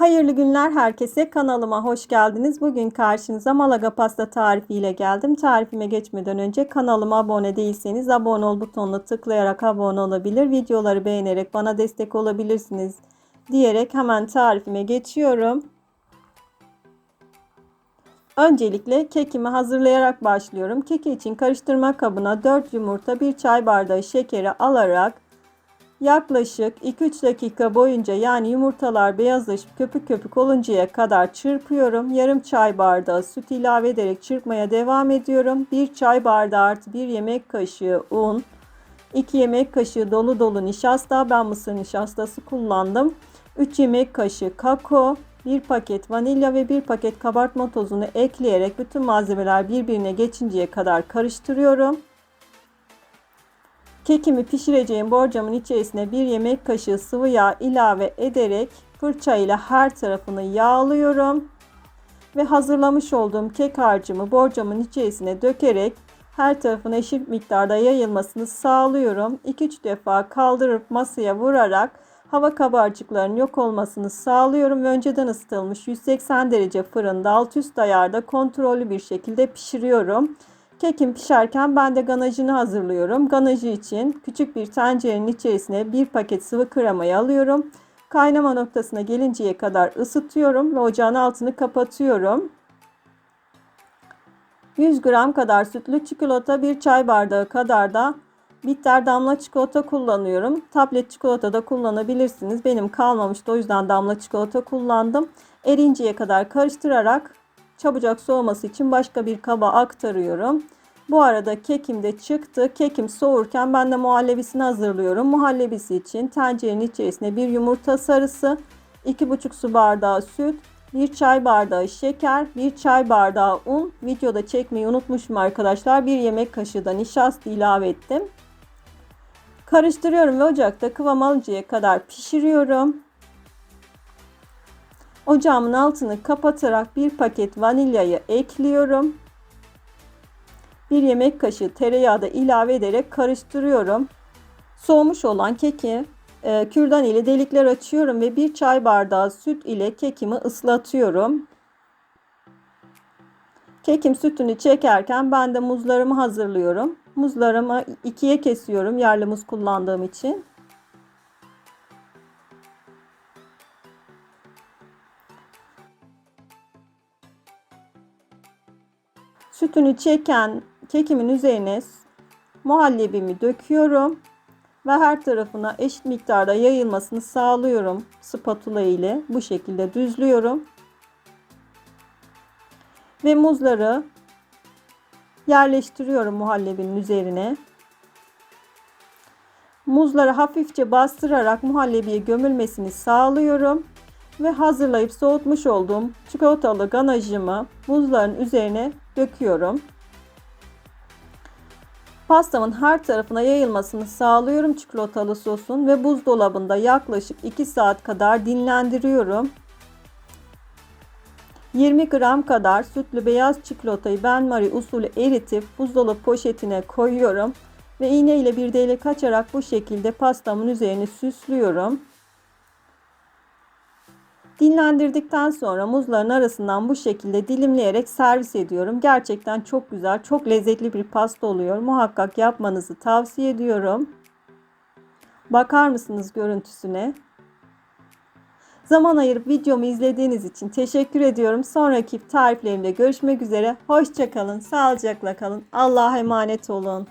Hayırlı günler herkese. Kanalıma hoş geldiniz. Bugün karşınıza Malaga pasta tarifi ile geldim. Tarifime geçmeden önce kanalıma abone değilseniz abone ol butonuna tıklayarak abone olabilir. Videoları beğenerek bana destek olabilirsiniz diyerek hemen tarifime geçiyorum. Öncelikle kekimi hazırlayarak başlıyorum. Keki için karıştırma kabına 4 yumurta, 1 çay bardağı şekeri alarak yaklaşık 2-3 dakika boyunca yani yumurtalar beyazlaşıp köpük köpük oluncaya kadar çırpıyorum. Yarım çay bardağı süt ilave ederek çırpmaya devam ediyorum. 1 çay bardağı artı 1 yemek kaşığı un, 2 yemek kaşığı dolu dolu nişasta, ben mısır nişastası kullandım. 3 yemek kaşığı kakao, 1 paket vanilya ve 1 paket kabartma tozunu ekleyerek bütün malzemeler birbirine geçinceye kadar karıştırıyorum. Kekimi pişireceğim borcamın içerisine 1 yemek kaşığı sıvı yağ ilave ederek fırça ile her tarafını yağlıyorum. Ve hazırlamış olduğum kek harcımı borcamın içerisine dökerek her tarafına eşit miktarda yayılmasını sağlıyorum. 2-3 defa kaldırıp masaya vurarak hava kabarcıklarının yok olmasını sağlıyorum ve önceden ısıtılmış 180 derece fırında alt üst ayarda kontrollü bir şekilde pişiriyorum. Kekim pişerken ben de ganajını hazırlıyorum. Ganajı için küçük bir tencerenin içerisine bir paket sıvı kremayı alıyorum. Kaynama noktasına gelinceye kadar ısıtıyorum ve ocağın altını kapatıyorum. 100 gram kadar sütlü çikolata, bir çay bardağı kadar da bitter damla çikolata kullanıyorum. Tablet çikolata da kullanabilirsiniz. Benim kalmamıştı o yüzden damla çikolata kullandım. Erinceye kadar karıştırarak çabucak soğuması için başka bir kaba aktarıyorum. Bu arada kekim de çıktı. Kekim soğurken ben de muhallebisini hazırlıyorum. Muhallebisi için tencerenin içerisine bir yumurta sarısı, 2,5 su bardağı süt, 1 çay bardağı şeker, 1 çay bardağı un. Videoda çekmeyi unutmuşum arkadaşlar. 1 yemek kaşığı da nişasta ilave ettim. Karıştırıyorum ve ocakta kıvam alıncaya kadar pişiriyorum. Ocağımın altını kapatarak bir paket vanilyayı ekliyorum. Bir yemek kaşığı tereyağı da ilave ederek karıştırıyorum. Soğumuş olan keki e, kürdan ile delikler açıyorum ve bir çay bardağı süt ile kekimi ıslatıyorum. Kekim sütünü çekerken ben de muzlarımı hazırlıyorum. Muzlarımı ikiye kesiyorum yerli muz kullandığım için. Sütünü çeken kekimin üzerine muhallebimi döküyorum ve her tarafına eşit miktarda yayılmasını sağlıyorum spatula ile bu şekilde düzlüyorum. Ve muzları yerleştiriyorum muhallebinin üzerine. Muzları hafifçe bastırarak muhallebiye gömülmesini sağlıyorum ve hazırlayıp soğutmuş olduğum çikolatalı ganajımı muzların üzerine döküyorum. Pastamın her tarafına yayılmasını sağlıyorum çikolatalı sosun ve buzdolabında yaklaşık 2 saat kadar dinlendiriyorum. 20 gram kadar sütlü beyaz çikolatayı ben Marie usulü eritip buzdolabı poşetine koyuyorum ve iğne ile bir delik açarak bu şekilde pastamın üzerine süslüyorum. Dinlendirdikten sonra muzların arasından bu şekilde dilimleyerek servis ediyorum. Gerçekten çok güzel, çok lezzetli bir pasta oluyor. Muhakkak yapmanızı tavsiye ediyorum. Bakar mısınız görüntüsüne? Zaman ayırıp videomu izlediğiniz için teşekkür ediyorum. Sonraki tariflerimde görüşmek üzere. Hoşçakalın, sağlıcakla kalın. Allah'a emanet olun.